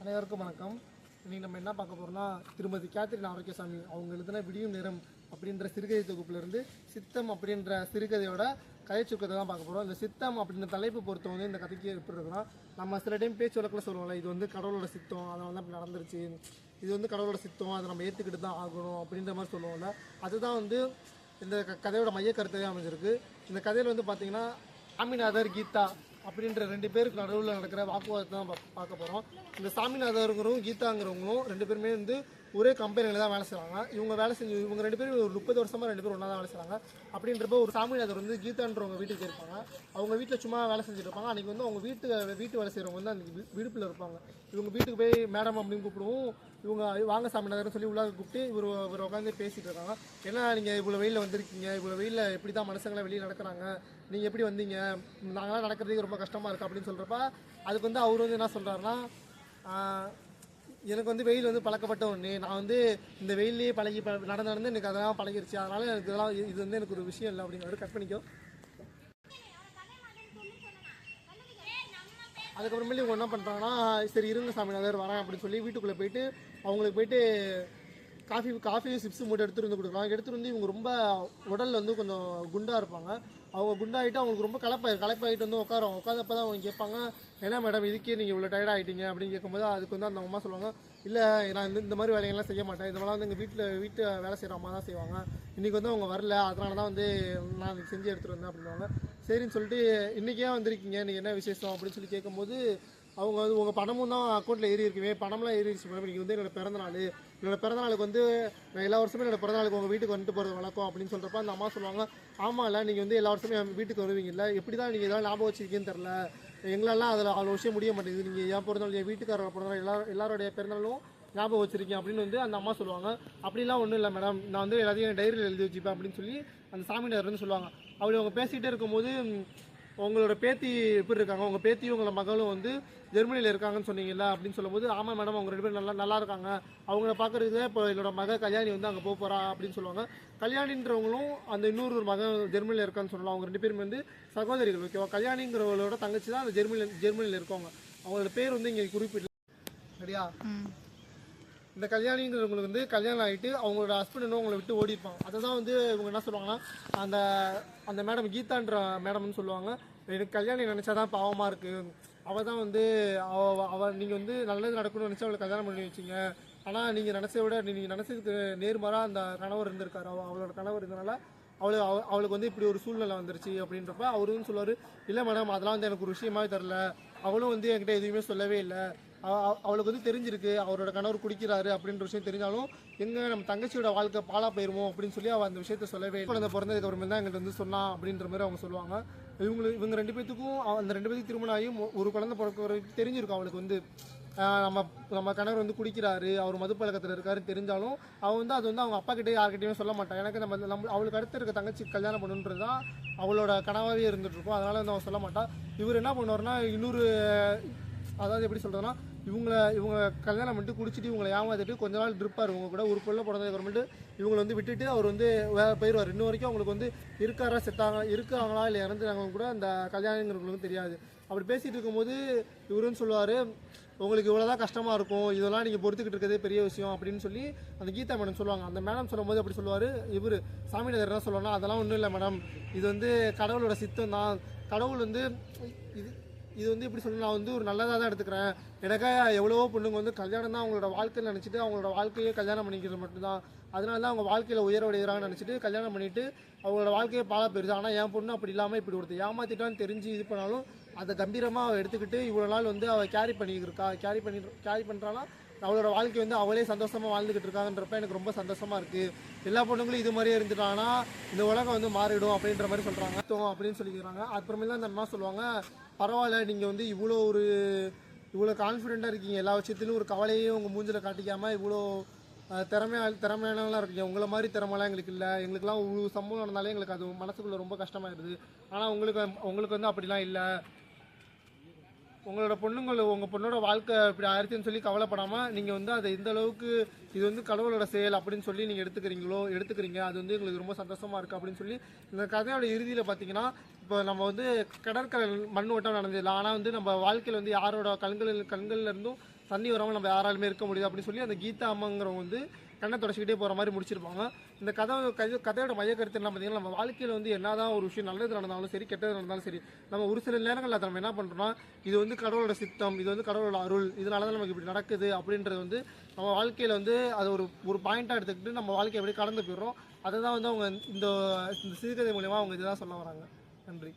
அனைவருக்கும் வணக்கம். இன்னைக்கு நம்ம என்ன பார்க்க போகிறோம்னா திருமதி கேத்ரின் ஆரோக்கியசாமி அவங்க எழுதின விடியும் நேரம் அப்படின்ற சிறுகதை தொகுப்புலேருந்து சித்தம் அப்படின்ற சிறுகதையோட கதை தான் பார்க்க போகிறோம் இந்த சித்தம் அப்படின்ற தலைப்பு பொறுத்த வந்து இந்த கதைக்கு எப்படி இருக்குன்னா நம்ம சில டைம் பேச்சு வழக்கில் சொல்லுவோம்ல இது வந்து கடவுளோட சித்தம் அதனால தான் இப்படி நடந்துருச்சு. இது வந்து கடவுளோட சித்தம் அதை நம்ம ஏற்றுக்கிட்டு தான் ஆகணும் அப்படின்ற மாதிரி சொல்லுவோம்ல. அதுதான் வந்து இந்த க- கதையோட மைய கருத்தாவே அமைஞ்சிருக்கு. இந்த கதையில் வந்து பார்த்தீங்கன்னா சாமிநாதர் கீதா அப்படின்ற ரெண்டு பேருக்கு நடுவில் நடக்கிற வாக்குவாதத்தை தான் பா- பார்க்க போகிறோம் இந்த சாமிநாதருங்கிறவங்க கீதாங்கிறவங்களும் ரெண்டு பேருமே வந்து ஒரே கம்பெனியில் தான் வேலை செய்கிறாங்க இவங்க வேலை செஞ்சு இவங்க ரெண்டு பேரும் ஒரு முப்பது வருஷமாக ரெண்டு பேரும் ஒன்றா தான் வேலை செய்கிறாங்க அப்படின்றப்ப ஒரு சாமிநாதர் வந்து கீதான்றவங்க வீட்டுக்கு இருப்பாங்க. அவங்க வீட்டில் சும்மா வேலை செஞ்சுட்டு இருப்பாங்க. அன்றைக்கி வந்து அவங்க வீட்டு வீட்டு வேலை செய்கிறவங்க வந்து அன்றைக்கி விடுப்பில் இருப்பாங்க. இவங்க வீட்டுக்கு போய் மேடம் அப்படின்னு கூப்பிடுவோம். இவங்க வாங்க சாமிநாதர்னு சொல்லி உள்ளாக கூப்பிட்டு இவர் இவர் உட்காந்து பேசிகிட்டு இருக்காங்க. ஏன்னா நீங்கள் இவ்வளோ வெயிலில் வந்திருக்கீங்க? இவ்வளோ வெயிலில் எப்படி தான் மனுஷங்களாம் வெளியே நடக்கிறாங்க நீங்கள் எப்படி வந்தீங்க? நாங்களாம் நடக்கிறதுக்கு ரொம்ப கஷ்டமாக இருக்குது அப்படின்னு சொல்கிறப்ப அதுக்கு வந்து அவர் வந்து என்ன சொல்கிறாருன்னா எனக்கு வந்து வெயில் வந்து பழக்கப்பட்ட ஒன்று நான் வந்து இந்த வெயிலே பழகி ப- நடந்து நடந்து எனக்கு அதெல்லாம் பழகிருச்சு. அதனால எனக்கு இதெல்லாம் இது வந்து எனக்கு ஒரு விஷயம் இல்லை அப்படிங்கிறது கட் பண்ணிக்கோ. அதுக்கப்புறமேலி இவங்க என்ன பண்ணுறாங்கன்னா சரி இருங்க சாமிநாதர் வரேன் அப்படின்னு சொல்லி வீட்டுக்குள்ளே போயிட்டு அவங்களுக்கு போயிட்டு காஃபி காஃபியும் சிப்ஸு மட்டும் எடுத்துகிட்டு வந்து கொடுக்குறாங்க எடுத்துகிட்டு வந்து இவங்க ரொம்ப உடலில் வந்து கொஞ்சம் குண்டாக இருப்பாங்க. அவங்க குண்டாகிட்டு அவங்களுக்கு ரொம்ப கலப்பாயிரு கலப்பாயிட்டு வந்து உட்காரும் உட்காந்தப்ப தான் அவங்க கேட்பாங்க என்ன மேடம் இதுக்கே நீங்கள் இவ்வளோ டயர்ட் ஆகிட்டீங்க அப்படின்னு கேட்கும்போது அதுக்கு வந்து அந்த அம்மா சொல்லுவாங்க இல்லை நான் இந்த இந்த மாதிரி வேலைகள்லாம் செய்ய மாட்டேன். இதெல்லாம் வந்து எங்கள் வீட்டில் வீட்டு வேலை செய்கிற அம்மா தான் செய்வாங்க. இன்றைக்கி வந்து அவங்க வரல. அதனால தான் வந்து நான் செஞ்சு எடுத்துகிட்டு வந்தேன் அப்படின்னுவாங்க. சரின்னு சொல்லிட்டு இன்றைக்கே வந்திருக்கீங்க. நீங்கள் என்ன விசேஷம்? அப்படின்னு சொல்லி கேட்கும்போது அவங்க வந்து உங்கள் பணமும் தான் அக்கௌண்ட்டில் ஏறி இருக்குமே. பணம்லாம் ஏறிடுச்சு மேடம் இன்றைக்கி வந்து என்னோடய பிறந்த நாள் பிறந்தநாளுக்கு பிறந்த நாளுக்கு வந்து நான் எல்லா வருஷமே என்னோடய பிறந்த நாளுக்கு உங்கள் வீட்டுக்கு வந்துட்டு போகிறது வழக்கம் அப்படின்னு சொல்கிறப்ப அந்த அம்மா சொல்லுவாங்க ஆமாம் இல்லை நீங்கள் வந்து எல்லா வருஷமே என் வீட்டுக்கு வருவீங்கல்ல. எப்படி தான் நீங்கள் இதெல்லாம் ஞாபகம் வச்சிருக்கீங்கன்னு தெரில எங்களெல்லாம் அதில் அவ்வளோ விஷயம் முடிய மாட்டேங்குது. நீங்கள் ஏன் பிறந்தாலும் என் வீட்டுக்காரோட பிறந்தநாள் எல்லா எல்லாருடைய பிறந்தாலும் ஞாபகம் வச்சிருக்கீங்க. அப்படின்னு வந்து அந்த அம்மா சொல்லுவாங்க. அப்படிலாம் ஒன்றும் இல்லை மேடம் நான் வந்து எல்லாத்தையும் டைரியில் எழுதி வச்சுப்பேன் அப்படின்னு சொல்லி அந்த சாமியார் வந்து சொல்லுவாங்க. அப்படி அவங்க பேசிகிட்டே இருக்கும்போது உங்களோட பேத்தி எப்படி இருக்காங்க? உங்கள் பேத்தியும் உங்களோட மகளும் வந்து ஜெர்மனியில் இருக்காங்கன்னு சொன்னீங்கல்ல அப்படின்னு சொல்லும்போது ஆமாம் மேடம் அவங்க ரெண்டு பேரும் நல்லா நல்லா இருக்காங்க. அவங்கள பார்க்குறதுக்கு இப்போ என்னோட மக கல்யாணி வந்து அங்கே போக போகிறா அப்படின்னு சொல்லுவாங்க. கல்யாணின்றவங்களும் அந்த இன்னொரு ஒரு மகன் ஜெர்மனியில் இருக்கான்னு சொல்லலாம். அவங்க ரெண்டு பேரும் வந்து சகோதரிகள் ஓகேவா கல்யாணிங்கிறவங்களோட தங்கச்சி தான் அந்த ஜெர்மனியில் ஜெர்மனியில் இருக்கவங்க. அவங்களோட பேர் வந்து இங்கே குறிப்பிடல. சரியா? இந்த கல்யாணிங்கிறவங்களுக்கு வந்து கல்யாணம் ஆகிட்டு அவங்களோட ஹஸ்பண்ட் இன்னும் அவங்கள விட்டு ஓடிப்பான் அதை தான் வந்து இவங்க என்ன சொல்லுவாங்கன்னா அந்த அந்த மேடம் கீதான்ற மேடம்னு சொல்லுவாங்க. எனக்கு கல்யாணம் நினச்சா தான் பாவமாக இருக்குது அவள் தான் வந்து அவ அவள் நீங்கள் வந்து நல்லது நடக்கணும்னு நினச்சி அவளை கல்யாணம் பண்ணி வச்சிங்க. ஆனால் நீங்கள் நினச்சத விட நீங்கள் நினச்சதுக்கு நேர்மாறாக அந்த கணவர் இருந்திருக்காரு. அவள் அவளோட கணவர் இருந்தனால அவளுக்கு அவ- அவளுக்கு வந்து இப்படி ஒரு சூழ்நிலை வந்துருச்சு அப்படின்றப்ப அவரும் சொல்லுவார் இல்லை மேடம் அதெல்லாம் வந்து எனக்கு ஒரு விஷயமாவே தெரில அவளும் வந்து என்கிட்ட எதுவுமே சொல்லவே இல்லை. அவளுக்கு வந்து தெரிஞ்சிருக்கு அவரோட கணவர் குடிக்கிறாரு அப்படின்ற விஷயம் தெரிஞ்சாலும் எங்க நம்ம தங்கச்சியோட வாழ்க்கை பாலா போயிருமோ அப்படின்னு சொல்லி அவள் அந்த விஷயத்த சொல்லவே குழந்தை பிறந்ததுக்கு அப்புறமே தான் எங்கள்கிட்ட வந்து சொன்னா அப்படின்ற மாதிரி அவங்க சொல்லுவாங்க. இவங்களுக்கு இவங்க ரெண்டு பேத்துக்கும் அந்த ரெண்டு பேத்துக்கு திருமணம் ஆகி ஒரு குழந்தை பிறக்க வரைக்கும் தெரிஞ்சிருக்கும் அவளுக்கு வந்து. நம்ம நம்ம கணவர் வந்து குடிக்கிறாரு அவர் மது பழக்கத்தில் இருக்காரு தெரிஞ்சாலும் அவள் வந்து அது வந்து அவங்க அப்பா கிட்டே யார்கிட்டயுமே சொல்ல மாட்டான் எனக்கு நம்ம நம்ம அவளுக்கு அடுத்து இருக்க தங்கச்சி கல்யாணம் பண்ணுன்றது தான் அவளோட கனவாகவே இருந்துட்டு இருக்கும். அதனால வந்து அவன் சொல்ல மாட்டா. இவர் என்ன பண்ணுவார்னா இன்னொரு அதாவது எப்படி சொல்றதுன்னா இவங்கள இவங்க கல்யாணம் பண்ணிட்டு குடிச்சிட்டு இவங்களை ஏமாத்திட்டு கொஞ்ச நாள் இருப்பார் இவங்க கூட ஒரு பொருளை பிறந்ததுக்கு அப்புறமேட்டு இவங்களை வந்து விட்டுட்டு அவர் வந்து வேற போயிடுவார் இன்ன வரைக்கும் அவங்களுக்கு வந்து இருக்காரா செத்தாங்க இருக்காங்களா இல்லை இறந்துறாங்க கூட அந்த கல்யாணங்கிறவங்களுக்கு தெரியாது. அப்படி பேசிட்டு இருக்கும்போது இவருன்னு சொல்லுவார் உங்களுக்கு இவ்வளோதான் கஷ்டமாக இருக்கும். இதெல்லாம் நீங்கள் பொறுத்துக்கிட்டு இருக்கிறதே பெரிய விஷயம். அப்படின்னு சொல்லி அந்த கீதா மேடம் சொல்லுவாங்க. அந்த மேடம் சொல்லும்போது அப்படி சொல்லுவார் இவர் சாமிநாதர் என்ன சொல்லுவாங்கன்னா அதெல்லாம் ஒன்றும் இல்லை மேடம். இது வந்து கடவுளோட சித்தம் தான். கடவுள் வந்து இது இது வந்து எப்படி சொல்லணும் நான் வந்து ஒரு நல்லதாக தான் எடுத்துக்கிறேன். எனக்கா எவ்வளவோ பொண்ணுங்க வந்து கல்யாணம் தான் அவங்களோட வாழ்க்கையில் நினச்சிட்டு அவங்களோட வாழ்க்கையே கல்யாணம் பண்ணிக்கிறது மட்டும்தான். அதனால தான் அவங்க வாழ்க்கையில் உயர்வடைகிறாங்கன்னு நினச்சிட்டு கல்யாணம் பண்ணிட்டு அவங்களோட வாழ்க்கையை பாலா போயிருது. ஆனால் என் பொண்ணு அப்படி இல்லாமல் இப்படி ஒருத்தர் ஏமாத்திட்டான்னு தெரிஞ்சு இது பண்ணாலும் அதை கம்பீரமாக அவள் எடுத்துக்கிட்டு இவ்வளோ நாள் வந்து அவள் கேரி பண்ணியிருக்கா கேரி பண்ணி கேரி பண்ணுறான்னா அவளோட வாழ்க்கை வந்து அவளே சந்தோஷமாக வாழ்ந்துக்கிட்டு இருக்காங்கன்றப்ப எனக்கு ரொம்ப சந்தோஷமாக இருக்குது எல்லா பொண்ணுங்களும் இது மாதிரியே இருந்துட்டாங்கன்னா இந்த உலகம் வந்து மாறிடும் அப்படின்ற மாதிரி சொல்கிறாங்க அப்படின்னு சொல்லிக்கிறாங்க. அப்புறமேல அந்த அம்மா சொல்லுவாங்க பரவாயில்ல நீங்கள் வந்து இவ்வளோ ஒரு இவ்வளோ கான்ஃபிடெண்ட்டாக இருக்கீங்க. எல்லா விஷயத்திலும் ஒரு கவலையும் உங்கள் மூஞ்சில் காட்டிக்காமல் இவ்வளோ அஹ், திறமையா திறமையானவங்களாம் இருக்கீங்க உங்களை மாதிரி திறமைலாம் எங்களுக்கு இல்லை. எங்களுக்குலாம் ஒரு சம்பவம் நடந்தாலே எங்களுக்கு அது மனசுக்குள்ளே ரொம்ப கஷ்டமாயிருது. ஆனால் உங்களுக்கு உங்களுக்கு வந்து அப்படிலாம் இல்லை. உங்களோட பொண்ணுங்களை உங்கள் பொண்ணோட வாழ்க்கை இப்படி ஆயிடுச்சுன்னு சொல்லி கவலைப்படாமல் நீங்கள் வந்து அதை எந்த அளவுக்கு இது வந்து கடவுளோட செயல் அப்படின்னு சொல்லி நீங்கள் எடுத்துக்கிறீங்களோ எடுத்துக்கிறீங்க. அது வந்து எங்களுக்கு ரொம்ப சந்தோஷமாக இருக்குது அப்படின்னு சொல்லி இந்த கதையோட இறுதியில் பார்த்தீங்கன்னா இப்போ நம்ம வந்து கடற்கரை மண் ஓட்டம் நடந்ததில்லை ஆனால் வந்து நம்ம வாழ்க்கையில் வந்து யாரோட கண்களில் கண்கள்ல இருந்தும் தண்ணி வராமல் நம்ம யாராலுமே இருக்க முடியாது அப்படின்னு சொல்லி அந்த கீதா அம்மாங்கிறவங்க வந்து கண்ணை தொடச்சிக்கிட்டே போகிற மாதிரி முடிச்சிருப்பாங்க. இந்த கதை கதை கதையோட மைய கருத்து என்ன பார்த்தீங்கன்னா நம்ம வாழ்க்கையில் வந்து என்னதான் ஒரு விஷயம் நல்லது நடந்தாலும் சரி கெட்டது நடந்தாலும் சரி நம்ம ஒரு சில நேரங்களில் அதை நம்ம என்ன பண்ணுறோம்னா இது வந்து கடவுளோட சித்தம் இது வந்து கடவுளோட அருள் இதனால தான் நமக்கு இப்படி நடக்குது அப்படின்றது வந்து நம்ம வாழ்க்கையில் வந்து அது ஒரு ஒரு பாயிண்ட்டாக எடுத்துக்கிட்டு நம்ம வாழ்க்கையை அப்படியே கடந்து போயிடுறோம். அதை தான் வந்து அவங்க இந்த இந்த சிறுகதை மூலயமா அவங்க இதுதான் சொல்ல வராங்க. நன்றி.